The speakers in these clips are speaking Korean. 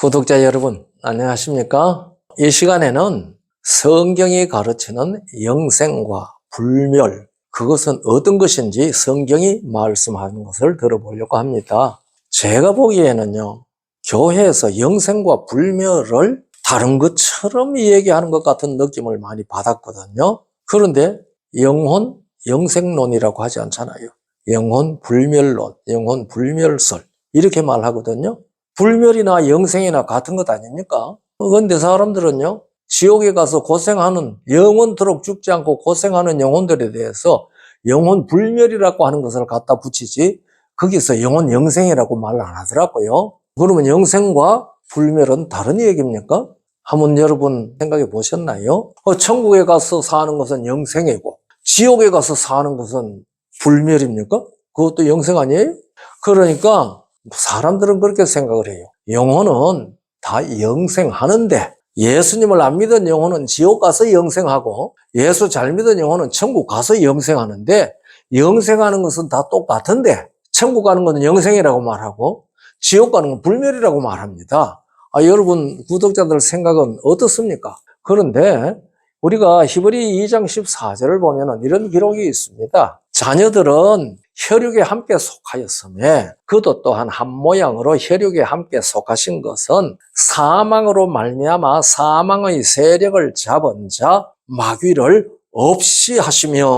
구독자 여러분, 안녕하십니까? 이 시간에는 성경이 가르치는 영생과 불멸, 그것은 어떤 것인지 성경이 말씀하는 것을 들어보려고 합니다. 제가 보기에는요, 교회에서 영생과 불멸을 다른 것처럼 얘기하는 것 같은 느낌을 많이 받았거든요. 그런데 영혼, 영생론이라고 하지 않잖아요. 영혼 불멸론, 영혼 불멸설, 이렇게 말하거든요. 불멸이나 영생이나 같은 것 아닙니까? 그런데 사람들은요, 지옥에 가서 고생하는, 영원토록 죽지 않고 고생하는 영혼들에 대해서 영혼 불멸이라고 하는 것을 갖다 붙이지, 거기서 영혼 영생이라고 말안 하더라고요. 그러면 영생과 불멸은 다른 얘기입니까? 한번 여러분 생각해 보셨나요? 어, 천국에 가서 사는 것은 영생이고, 지옥에 가서 사는 것은 불멸입니까? 그것도 영생 아니에요? 그러니까 사람들은 그렇게 생각을 해요. 영혼은 다 영생하는데 예수님을 안 믿은 영혼은 지옥 가서 영생하고 예수 잘 믿은 영혼은 천국 가서 영생하는데 영생하는 것은 다 똑같은데 천국 가는 것은 영생이라고 말하고 지옥 가는 건 불멸이라고 말합니다. 아, 여러분 구독자들 생각은 어떻습니까? 그런데 우리가 히브리 2장 14절을 보면 이런 기록이 있습니다. 자녀들은 혈육에 함께 속하였음에 그도 또한 한 모양으로 혈육에 함께 속하신 것은 사망으로 말미암아 사망의 세력을 잡은 자 마귀를 없이 하시며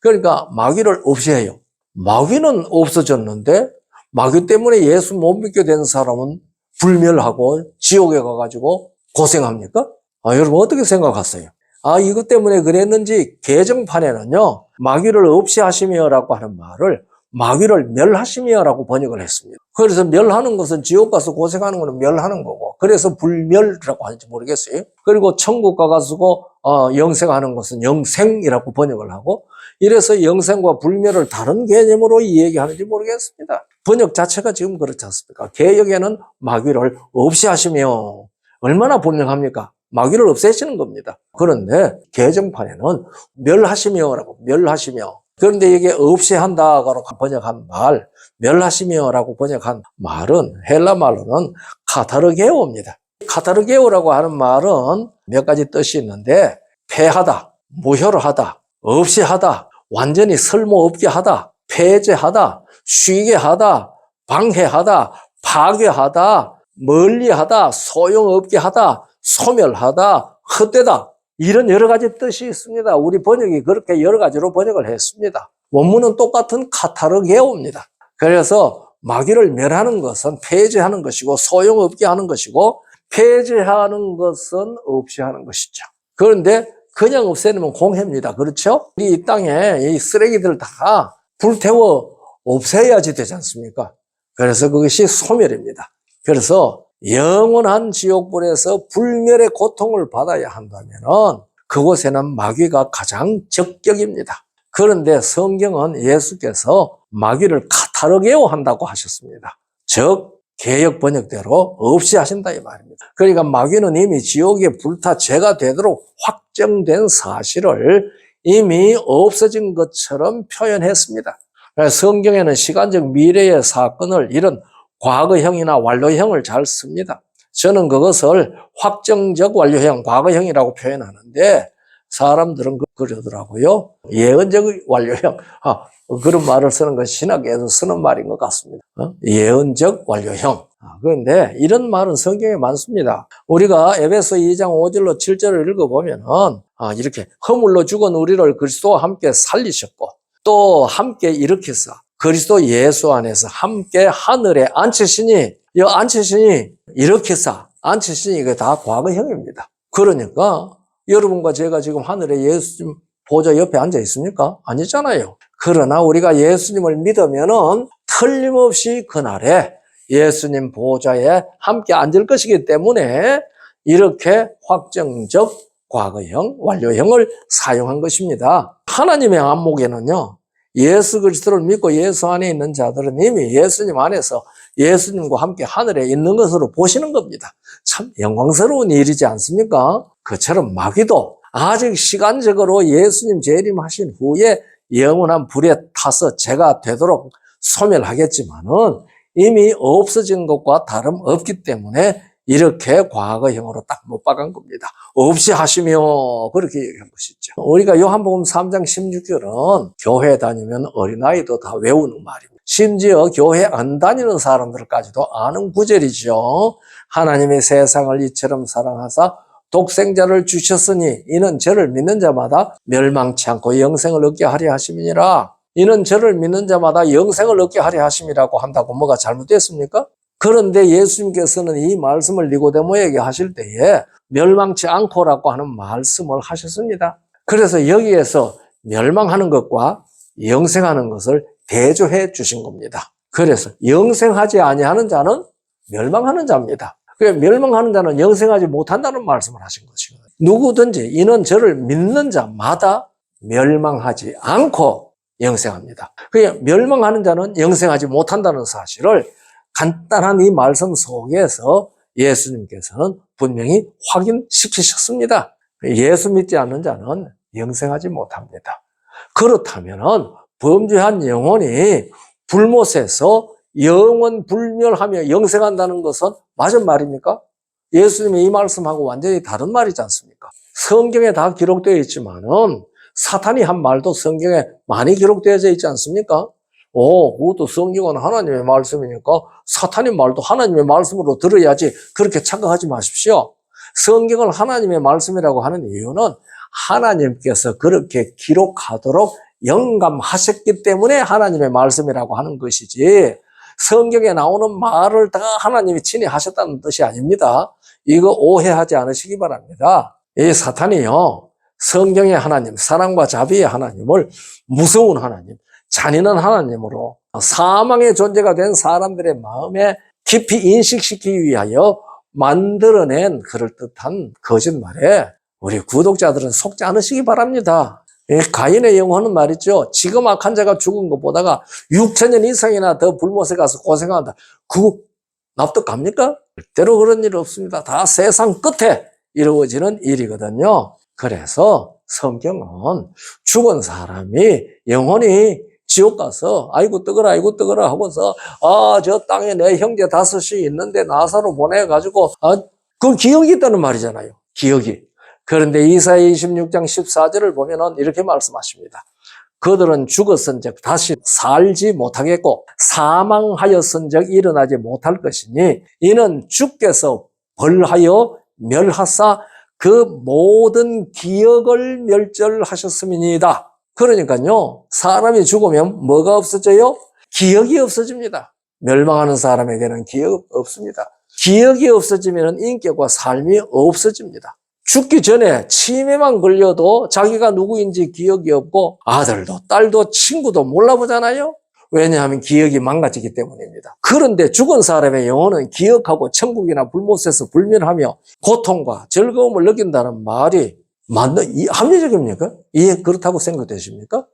그러니까 마귀를 없이 해요. 마귀는 없어졌는데 마귀 때문에 예수 못 믿게 된 사람은 불멸하고 지옥에 가가지고 고생합니까? 아, 여러분 어떻게 생각하세요? 아, 이것 때문에 그랬는지 개정판에는요, 마귀를 없이 하시며라고 하는 말을 마귀를 멸하시며라고 번역을 했습니다. 그래서 멸하는 것은 지옥 가서 고생하는 것은 멸하는 거고, 그래서 불멸이라고 하는지 모르겠어요. 그리고 천국 가가지고 어, 영생하는 것은 영생이라고 번역을 하고, 이래서 영생과 불멸을 다른 개념으로 이야기하는지 모르겠습니다. 번역 자체가 지금 그렇지 않습니까? 개혁에는 마귀를 없이 하시며 얼마나 분명합니까? 마귀를 없애시는 겁니다. 그런데 개정판에는 멸하시며라고 멸하시며 그런데 이게 없이 한다고 번역한 말 멸하시며라고 번역한 말은 헬라 말로는 카타르게오입니다. 카타르게오라고 하는 말은 몇 가지 뜻이 있는데 폐하다, 무효하다, 없이 하다, 완전히 쓸모없게 하다, 폐쇄하다, 쉬게 하다, 방해하다, 파괴하다, 멀리하다, 소용없게 하다, 소멸하다, 헛되다 이런 여러 가지 뜻이 있습니다. 우리 번역이 그렇게 여러 가지로 번역을 했습니다. 원문은 똑같은 카타르게오입니다. 그래서 마귀를 멸하는 것은 폐쇄하는 것이고 소용없게 하는 것이고 폐쇄하는 것은 없이 하는 것이죠. 그런데 그냥 없애면 공해입니다. 그렇죠? 이 땅에 이 쓰레기들 다 불태워 없애야지 되지 않습니까? 그래서 그것이 소멸입니다. 그래서 영원한 지옥불에서 불멸의 고통을 받아야 한다면 그곳에는 마귀가 가장 적격입니다. 그런데 성경은 예수께서 마귀를 카타르게오 한다고 하셨습니다. 즉 개혁 번역대로 없이 하신다 이 말입니다. 그러니까 마귀는 이미 지옥에 불타 죄가 되도록 확정된 사실을 이미 없어진 것처럼 표현했습니다. 성경에는 시간적 미래의 사건을 이런 과거형이나 완료형을 잘 씁니다. 저는 그것을 확정적 완료형, 과거형이라고 표현하는데 사람들은 그러더라고요. 예언적 완료형. 아, 그런 말을 쓰는 건 신학에서 쓰는 말인 것 같습니다. 어? 예언적 완료형. 아, 그런데 이런 말은 성경에 많습니다. 우리가 에베소 2장 5절로 7절을 읽어보면은 아, 이렇게 허물로 죽은 우리를 그리스도와 함께 살리셨고 또 함께 일으켜서 그리스도 예수 안에서 함께 하늘에 앉히시니 이 앉히시니 이렇게서 앉히시니 이게 다 과거형입니다. 그러니까 여러분과 제가 지금 하늘에 예수님 보좌 옆에 앉아 있습니까? 아니잖아요. 그러나 우리가 예수님을 믿으면은 틀림없이 그날에 예수님 보좌에 함께 앉을 것이기 때문에 이렇게 확정적 과거형, 완료형을 사용한 것입니다. 하나님의 안목에는요, 예수 그리스도를 믿고 예수 안에 있는 자들은 이미 예수님 안에서 예수님과 함께 하늘에 있는 것으로 보시는 겁니다. 참 영광스러운 일이지 않습니까? 그처럼 마귀도 아직 시간적으로 예수님 재림하신 후에 영원한 불에 타서 죄가 되도록 소멸하겠지만은 이미 없어진 것과 다름없기 때문에 이렇게 과거형으로 딱 못 박은 겁니다. 없이 하시며 그렇게 얘기한 것이죠. 우리가 요한복음 3장 16절은 교회 다니면 어린아이도 다 외우는 말입니다. 심지어 교회 안 다니는 사람들까지도 아는 구절이죠. 하나님의 세상을 이처럼 사랑하사 독생자를 주셨으니 이는 저를 믿는 자마다 멸망치 않고 영생을 얻게 하려 하심이니라. 이는 저를 믿는 자마다 영생을 얻게 하려 하심이라고 한다고 뭐가 잘못됐습니까? 그런데 예수님께서는 이 말씀을 니고데모에게 하실 때에 멸망치 않고라고 하는 말씀을 하셨습니다. 그래서 여기에서 멸망하는 것과 영생하는 것을 대조해 주신 겁니다. 그래서 영생하지 아니하는 자는 멸망하는 자입니다. 그 멸망하는 자는 영생하지 못한다는 말씀을 하신 것이거든요. 누구든지 이는 저를 믿는 자마다 멸망하지 않고 영생합니다. 그 멸망하는 자는 영생하지 못한다는 사실을 간단한 이 말씀 속에서 예수님께서는 분명히 확인시키셨습니다. 예수 믿지 않는 자는 영생하지 못합니다. 그렇다면은 범죄한 영혼이 불못에서 영원 불멸하며 영생한다는 것은 맞은 말입니까? 예수님이 이 말씀하고 완전히 다른 말이지 않습니까? 성경에 다 기록되어 있지만은 사탄이 한 말도 성경에 많이 기록되어져 있지 않습니까? 오, 그것도 성경은 하나님의 말씀이니까 사탄의 말도 하나님의 말씀으로 들어야지 그렇게 착각하지 마십시오. 성경을 하나님의 말씀이라고 하는 이유는 하나님께서 그렇게 기록하도록 영감하셨기 때문에 하나님의 말씀이라고 하는 것이지 성경에 나오는 말을 다 하나님이 친히 하셨다는 뜻이 아닙니다. 이거 오해하지 않으시기 바랍니다. 이 사탄이요. 성경의 하나님, 사랑과 자비의 하나님을 무서운 하나님, 잔인한 하나님으로 사망의 존재가 된 사람들의 마음에 깊이 인식시키기 위하여 만들어낸 그럴듯한 거짓말에 우리 구독자들은 속지 않으시기 바랍니다. 이 가인의 영혼은 말이죠. 지금 악한 자가 죽은 것보다가 6천년 이상이나 더 불못에 가서 고생한다. 그거 납득 갑니까? 절대로 그런 일 없습니다. 다 세상 끝에 이루어지는 일이거든요. 그래서 성경은 죽은 사람이 영혼이 지옥 가서 아이고 뜨거라 아이고 뜨거라 하고서 아 저 땅에 내 형제 다섯이 있는데 나사로 보내가지고 아그 기억이 있다는 말이잖아요. 기억이. 그런데 이사야 26장 14절을 보면은 이렇게 말씀하십니다. 그들은 죽었은즉 다시 살지 못하겠고 사망하였은즉 일어나지 못할 것이니 이는 주께서 벌하여 멸하사 그 모든 기억을 멸절하셨음이니이다. 그러니까요, 사람이 죽으면 뭐가 없어져요? 기억이 없어집니다. 멸망하는 사람에게는 기억 없습니다. 기억이 없어지면 인격과 삶이 없어집니다. 죽기 전에 치매만 걸려도 자기가 누구인지 기억이 없고 아들도 딸도 친구도 몰라보잖아요. 왜냐하면 기억이 망가지기 때문입니다. 그런데 죽은 사람의 영혼은 기억하고 천국이나 불못에서 불면하며 고통과 즐거움을 느낀다는 말이 맞는, 이, 합리적입니까? 이해 그렇다고 생각되십니까?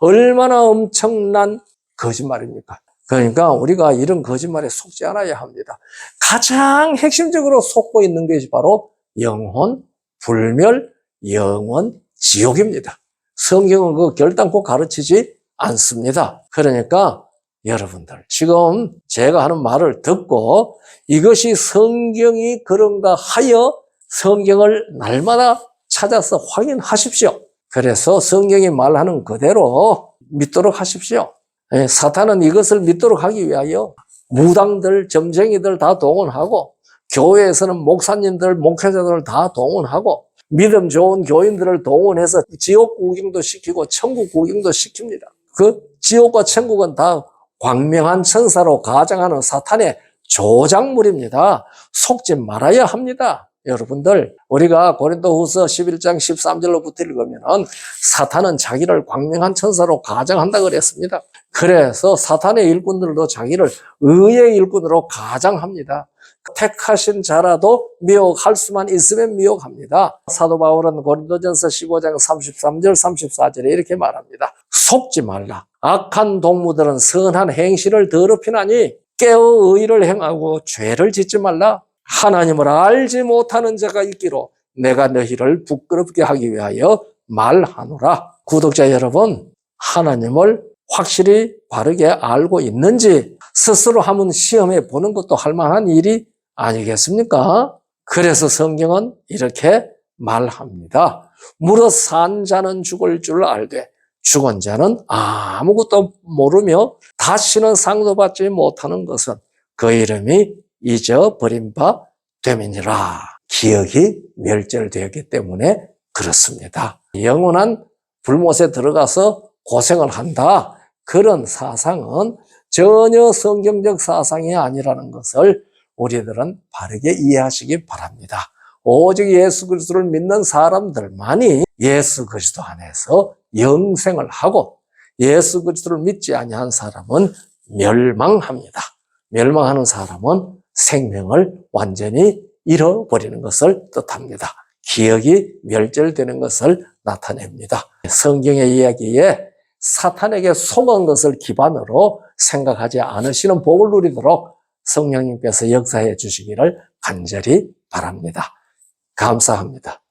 얼마나 엄청난 거짓말입니까? 그러니까 우리가 이런 거짓말에 속지 않아야 합니다. 가장 핵심적으로 속고 있는 것이 바로 영혼, 불멸, 영원, 지옥입니다. 성경은 그 결단코 가르치지 않습니다. 그러니까 여러분들 지금 제가 하는 말을 듣고 이것이 성경이 그런가 하여 성경을 날마다 찾아서 확인하십시오. 그래서 성경이 말하는 그대로 믿도록 하십시오. 예, 사탄은 이것을 믿도록 하기 위하여 무당들, 점쟁이들 다 동원하고 교회에서는 목사님들, 목회자들을 다 동원하고 믿음 좋은 교인들을 동원해서 지옥 구경도 시키고 천국 구경도 시킵니다. 그 지옥과 천국은 다 광명한 천사로 가장하는 사탄의 조작물입니다. 속지 말아야 합니다. 여러분들, 우리가 고린도후서 11장 13절로부터 읽으면 사탄은 자기를 광명한 천사로 가장한다 그랬습니다. 그래서 사탄의 일꾼들도 자기를 의의 일꾼으로 가장합니다. 택하신 자라도 미혹할 수만 있으면 미혹합니다. 사도 바울은 고린도전서 15장 33절 34절에 이렇게 말합니다. 속지 말라. 악한 동무들은 선한 행실을 더럽히나니 깨어 의를 행하고 죄를 짓지 말라. 하나님을 알지 못하는 자가 있기로 내가 너희를 부끄럽게 하기 위하여 말하노라. 구독자 여러분, 하나님을 확실히 바르게 알고 있는지 스스로 한번 시험해 보는 것도 할 만한 일이 아니겠습니까? 그래서 성경은 이렇게 말합니다. 무릇 산 자는 죽을 줄 알되 죽은 자는 아무것도 모르며 다시는 상도받지 못하는 것은 그 이름이 잊어버린 바 됨이니라. 기억이 멸절되었기 때문에 그렇습니다. 영원한 불못에 들어가서 고생을 한다. 그런 사상은 전혀 성경적 사상이 아니라는 것을 우리들은 바르게 이해하시기 바랍니다. 오직 예수 그리스도를 믿는 사람들만이 예수 그리스도 안에서 영생을 하고 예수 그리스도를 믿지 아니한 사람은 멸망합니다. 멸망하는 사람은 생명을 완전히 잃어버리는 것을 뜻합니다. 기억이 멸절되는 것을 나타냅니다. 성경의 이야기에 사탄에게 속은 것을 기반으로 생각하지 않으시는 복을 누리도록 성령님께서 역사해 주시기를 간절히 바랍니다. 감사합니다.